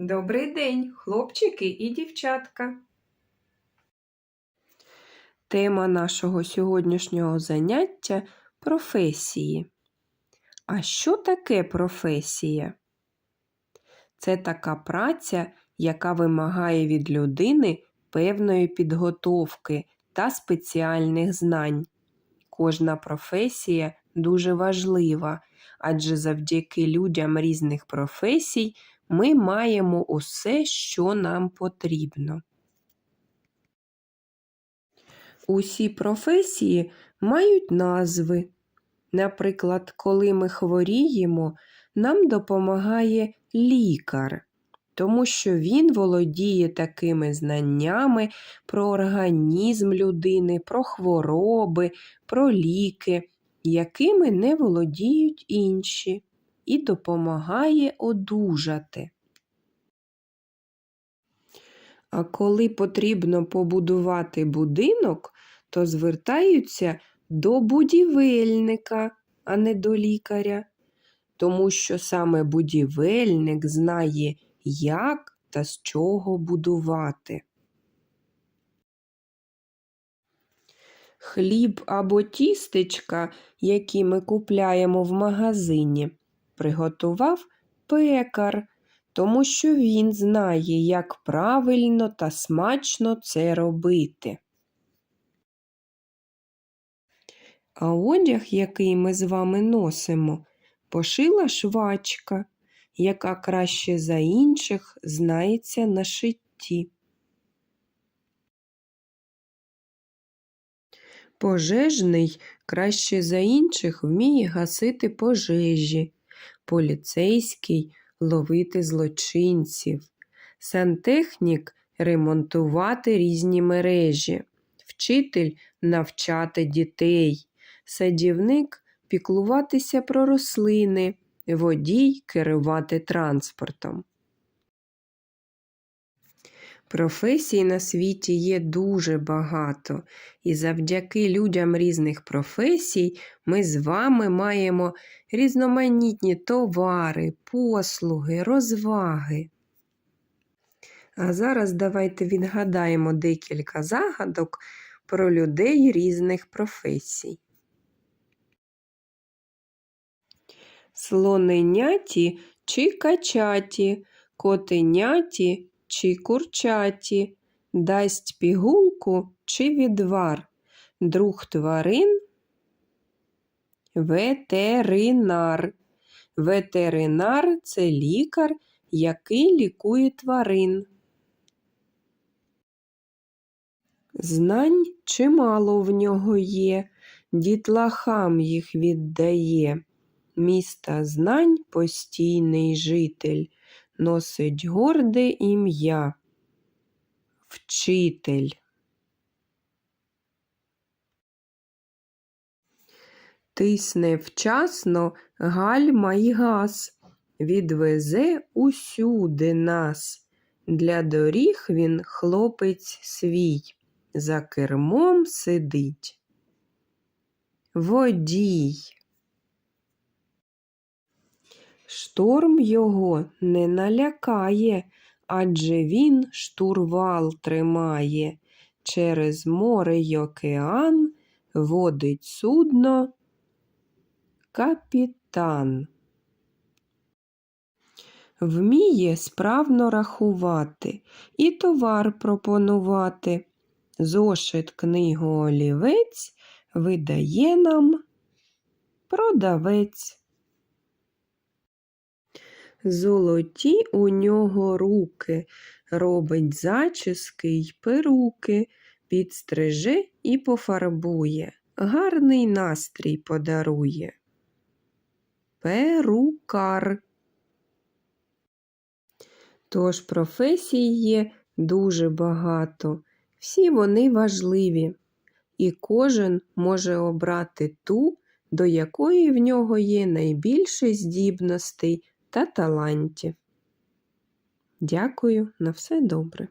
Добрий день, хлопчики і дівчатка. Тема нашого сьогоднішнього заняття професії. А що таке професія? Це така праця, яка вимагає від людини певної підготовки та спеціальних знань. Кожна професія дуже важлива, адже завдяки людям різних професій ми маємо усе, що нам потрібно. Усі професії мають назви. Наприклад, коли ми хворіємо, нам допомагає лікар, тому що він володіє такими знаннями про організм людини, про хвороби, про ліки, якими не володіють інші, і допомагає одужати. А коли потрібно побудувати будинок, то звертаються до будівельника, а не до лікаря, тому що саме будівельник знає, як та з чого будувати. Хліб або тістечка, які ми купляємо в магазині, приготував пекар, тому що він знає, як правильно та смачно це робити. А одяг, який ми з вами носимо, пошила швачка, яка краще за інших знається на шитті. Пожежний краще за інших вміє гасити пожежі, поліцейський ловити злочинців, сантехнік ремонтувати різні мережі, вчитель навчати дітей, садівник піклуватися про рослини, водій керувати транспортом. Професій на світі є дуже багато, і завдяки людям різних професій ми з вами маємо різноманітні товари, послуги, розваги. А зараз давайте відгадаємо декілька загадок про людей різних професій. Слоненяті чи качаті, котеняті чи курчаті, дасть пігулку чи відвар, друг тварин ветеринар. Ветеринар це лікар, який лікує тварин. Знань чимало в нього є, дітлахам їх віддає. Міста знань постійний житель, носить горде ім'я. Вчитель. Тисне вчасно гальма й газ, відвезе усюди нас. Для доріг він хлопець свій, за кермом сидить. Водій. Шторм його не налякає, адже він штурвал тримає. Через море й океан водить судно капітан. Вміє справно рахувати і товар пропонувати. Зошит книгу олівець видає нам продавець. Золоті у нього руки, робить зачіски й перуки, підстриже і пофарбує, гарний настрій подарує. Перукар. Тож професій є дуже багато, всі вони важливі, і кожен може обрати ту, до якої в нього є найбільше здібностей та талантів. Дякую на все добре.